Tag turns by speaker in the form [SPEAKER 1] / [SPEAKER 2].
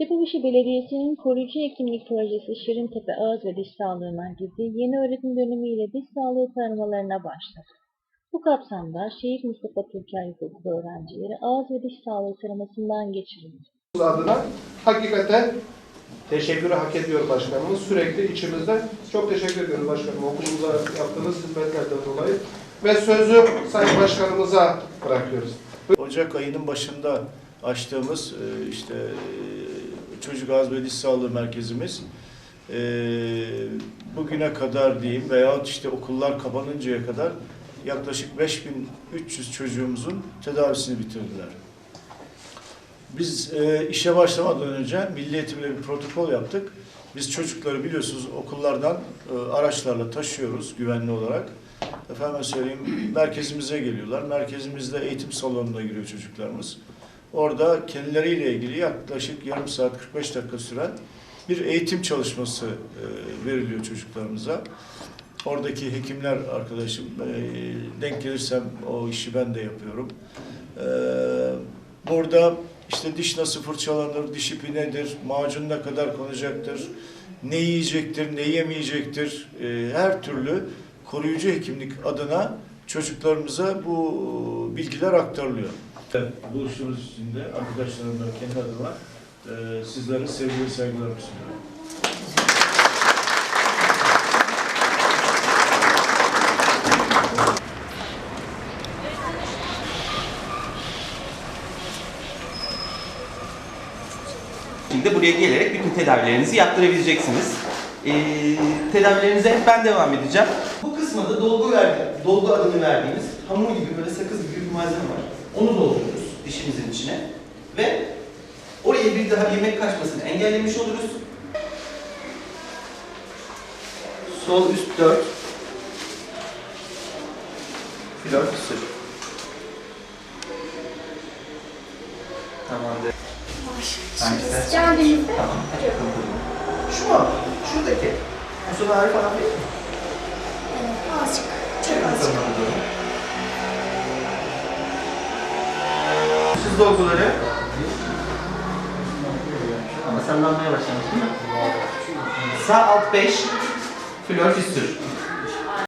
[SPEAKER 1] Tepebaşı Belediyesi'nin koruyucu hekimlik projesi Şirintepe Ağız ve Diş Sağlığı Merkezi yeni öğretim dönemiyle diş sağlığı taramalarına başladı. Bu kapsamda Şehit Mustafa Türker İlkokulu öğrencileri ağız ve diş sağlığı taramasından geçirildi.
[SPEAKER 2] adına hakikaten teşekkürü hak ediyor başkanımız. Sürekli içimizde çok teşekkür ediyoruz başkanım okulumuza yaptığınız hizmetlerden dolayı. Ve sözü Sayın Başkanımıza bırakıyoruz.
[SPEAKER 3] Ocak ayının başında açtığımız e, işte Çocuk Ağız ve Diş Sağlığı Merkezimiz e, bugüne kadar diyeyim veyahut işte okullar kapanıncaya kadar yaklaşık 5300 çocuğumuzun tedavisini bitirdiler. Biz e, işe başlamadan önce Milli Eğitim'le bir protokol yaptık. Biz çocukları biliyorsunuz okullardan e, araçlarla taşıyoruz güvenli olarak. Efendim söyleyeyim merkezimize geliyorlar. Merkezimizde eğitim salonuna giriyor çocuklarımız. Orada kendileriyle ilgili yaklaşık yarım saat 45 dakika süren bir eğitim çalışması e, veriliyor çocuklarımıza. Oradaki hekimler arkadaşım e, denk gelirsem o işi ben de yapıyorum. E, burada işte diş nasıl fırçalanır, diş ipi nedir, macun ne kadar konacaktır, ne yiyecektir, ne yemeyecektir, her türlü koruyucu hekimlik adına çocuklarımıza bu bilgiler aktarılıyor. Buluştuğunuz için de arkadaşlarımla kendi adıma e, sizlere sevgi ve saygılarımı sunuyorum.
[SPEAKER 4] Şimdi buraya gelerek bütün tedavilerinizi yaptırabileceksiniz. Ee, tedavilerinize hep ben devam edeceğim. Bu kısmında da dolgu verdi, dolgu adını verdiğimiz hamur gibi böyle sakız gibi bir malzeme var. Onu dolduruyoruz dişimizin içine ve oraya bir daha yemek kaçmasını engellemiş oluruz. Sol üst 4 flört sür. Tamamdır. Hangisi?
[SPEAKER 5] Geldiğinizde
[SPEAKER 4] Tamam. Şu mu? Şuradaki. Bu sefer falan değil mi?
[SPEAKER 5] evet, azıcık,
[SPEAKER 4] Siz dolguları. Ama sallanmaya başlamış değil mi? Sağ alt 5, flör fistür.